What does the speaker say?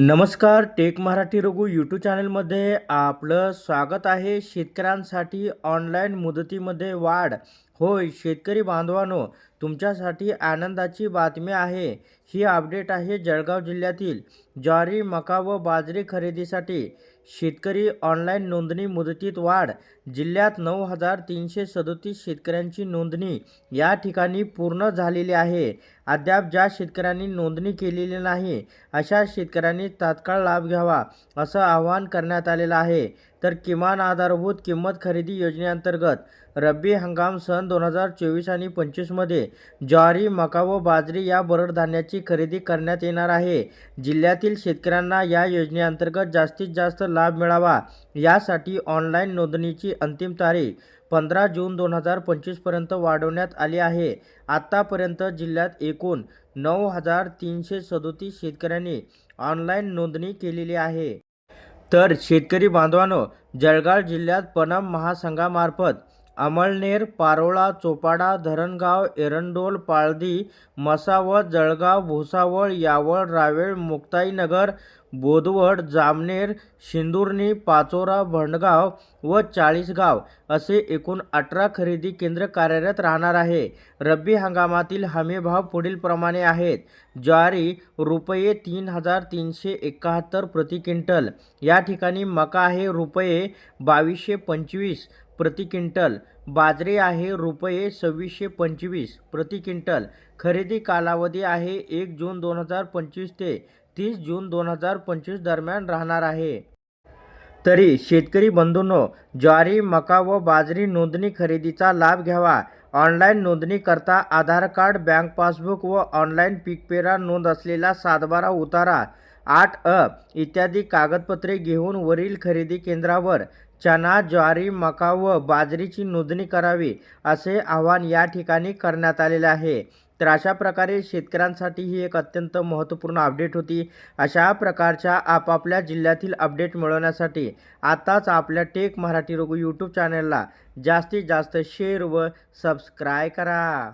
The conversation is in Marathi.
नमस्कार टेक मराठी रघु यूट्यूब चॅनलमध्ये आपलं स्वागत आहे. शेतकऱ्यांसाठी ऑनलाईन मुदतीमध्ये वाढ. होय शेतकरी बांधवांनो तुमच्यासाठी आनंदाची बातमी आहे. ही अपडेट आहे जळगाव जिल्ह्यातील ज्वारी मका व बाजरी खरेदीसाठी शेतकरी ऑनलाईन नोंदणी मुदतीत वाढ. जिल्ह्यात नऊ हजार तीनशे सदोतीस शेतकऱ्यांची नोंदणी या ठिकाणी पूर्ण झालेली आहे. अद्याप ज्या शेतकऱ्यांनी नोंदणी केलेली नाही अशा शेतकऱ्यांनी तात्काळ लाभ घ्यावा असं आवाहन करण्यात आलेलं आहे. तर किमान आधारभूत किंमत खरेदी योजनेअंतर्गत रब्बी हंगाम सन दोन हजार चोवीस आणि पंचवीसमध्ये ज्वारी मका व बाजरी या बरडधान्याची खरेदी करण्यात येणार आहे. जिल्ह्यातील शेतकऱ्यांना या योजनेअंतर्गत जास्तीत जास्त लाभ मिळावा यासाठी ऑनलाईन नोंदणीची अंतिम तारीख पंधरा जून दोन हजार पंचवीसपर्यंत वाढवण्यात आली आहे. आत्तापर्यंत जिल्ह्यात एकूण नऊ हजार तीनशे सदोतीस शेतकऱ्यांनी ऑनलाईन नोंदणी केलेली आहे. तर शेतकरी बांधवांनो जळगाव जिल्ह्यात पणम महासंघामार्फत अमळनेर पारोळा चोपाडा धरणगाव एरंडोल पाळदी मसावत जळगाव भुसावळ यावळ रावेळ मुक्ताईनगर बोदवड जामनेर शिंदुर्नी पाचोरा भंडगाव व चाळीसगाव असे एकूण अठरा खरेदी केंद्र कार्यरत राहणार आहे. रब्बी हंगामातील हमीभाव पुढीलप्रमाणे आहेत. ज्वारी रुपये तीन हजार तीनशे एकाहत्तर प्रति क्विंटल. या ठिकाणी मका आहे रुपये बावीसशे पंचवीस प्रति क्विंटल. बाजरी आहे रुपये सव्वीसशे पंचवीस प्रति क्विंटल. खरेदी कालावधी आहे एक जून दोन हजार पंचवीस ते तीस जून दोन हजार पंचवीस दरम्यान राहणार आहे. तरी शेतकरी बंधूंनो ज्वारी मका व बाजरी नोंदणी खरेदीचा लाभ घ्यावा. ऑनलाईन नोंदणी करता आधार कार्ड बँक पासबुक व ऑनलाईन पीकपेरा नोंद असलेला सातबारा उतारा. आठ अ इत्यादी कागदपत्रे घेऊन वरील खरेदी केंद्रावर चना ज्वारी मका व बाजरीची नोंदणी करावी असे आवाहन या ठिकाणी करण्यात आलेले आहे. तर अशा प्रकारे शेतकऱ्यांसाठी ही एक अत्यंत महत्त्वपूर्ण अपडेट होती. अशा प्रकारच्या आपापल्या जिल्ह्यातील अपडेट मिळवण्यासाठी आताच आपल्या टेक मराठी रघु यूट्यूब चॅनलला जास्तीत जास्त शेअर व सबस्क्राय करा.